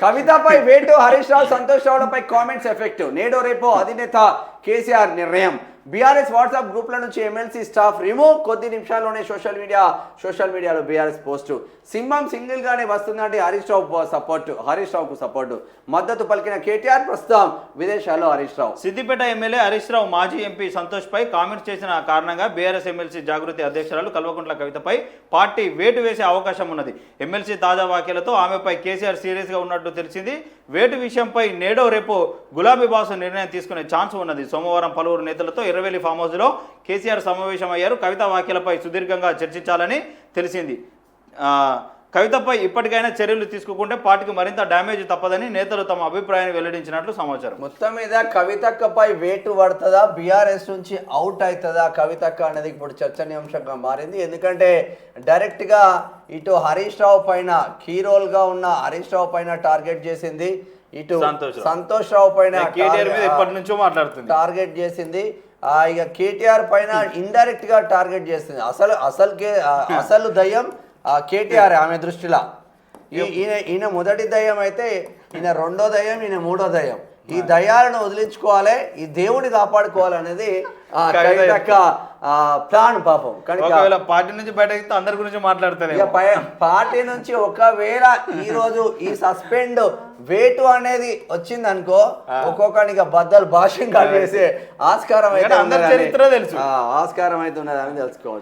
కవితపై వేటు హరీష్ రావు సంతోష్ రావులపై comments effective నేడు రేపు అధినేత కేసీఆర్ నిర్ణయం. బీఆర్ఎస్ వాట్సాప్ గ్రూప్ల నుంచి ఎమ్మెల్సీ స్టాఫ్ రిమూవ్. కొద్ది నిమిషాల్లోనే సోషల్ మీడియా సోషల్ మీడియాలో బీఆర్ఎస్ పోస్టు. సింహం సింగిల్ గానే వస్తుందంటే హరీష్ రావు సపోర్ట్ హరీష్ రావుకు సపోర్టు. మద్దతు పలికిన కేటీఆర్ ప్రస్తుతం విదేశాల్లో హరీష్ రావు. సిద్దిపేట ఎమ్మెల్యే హరీష్ రావు మాజీ ఎంపీ సంతోష్ పై కామెంట్స్ చేసిన కారణంగా బీఆర్ఎస్ ఎమ్మెల్సీ జాగృతి అధ్యక్షురాలు కల్వకుంట్ల కవితపై పార్టీ వేటు వేసే అవకాశం ఉన్నది. ఎమ్మెల్సీ తాజా వ్యాఖ్యలతో ఆమెపై కేసీఆర్ సీరియస్గా ఉన్నట్టు తెలిసింది. వేటు విషయంపై నేడో రేపు గులాబీ బాసు నిర్ణయం తీసుకునే ఛాన్స్ ఉన్నది. సోమవారం పలువురు నేతలతో ఎర్రవెల్లి ఫామ్ హౌస్లో కేసీఆర్ సమావేశమయ్యారు. కవిత వ్యాఖ్యలపై సుదీర్ఘంగా చర్చించాలని తెలిసింది. కవితపై ఇప్పటికైనా చర్యలు తీసుకుంటే పార్టీకి మరింత డ్యామేజ్ తప్పదని నేతలు తమ అభిప్రాయాన్ని వెల్లడించినట్లు సమాచారం. మొత్తం మీద కవితక్కపై వేటు పడుతుందా? బీఆర్ఎస్ నుంచి అవుట్ అవుతుందా కవితక్క అనేది ఇప్పుడు చర్చనీయాంశంగా మారింది. ఎందుకంటే డైరెక్ట్గా ఇటు హరీష్ రావు పైన కీ రోల్గా ఉన్న హరీష్ రావు పైన టార్గెట్ చేసింది. ఇటు సంతోష్ రావు. పైన ఎప్పటి నుంచో మాట్లాడుతుంది. టార్గెట్ చేసింది. ఇక కేటీఆర్ పైన ఇండైరెక్ట్గా టార్గెట్ చేస్తుంది అసలు అసలు కే- అసలు దయ్యం ఆ, కేటీఆర్ ఆమె దృష్టిలో. ఈయన ఈయన మొదటి దయ్యం అయితే ఈయన రెండో దయ్యం ఈయన మూడో దయ్యం. ఈ దయ్యాలను వదిలించుకోవాలి ఈ దేవుని కాపాడుకోవాలనేది ప్లాన్ పాపం. కనుక ఒకవేళ పార్టీ నుంచి బయటకి అందరి గురించి పై- పార్టీ నుంచి ఒకవేళ ఈ రోజు ఈ సస్పెండ్ వేటు అనేది వచ్చింది అనుకో ఒక్కొక్కరికి బద్దలు భాష్యం చేసే ఆస్కారం అయితే అందరి చరిత్ర తెలుసు. ఆస్కారం అయితే ఉన్నదని తెలుసుకోవచ్చు.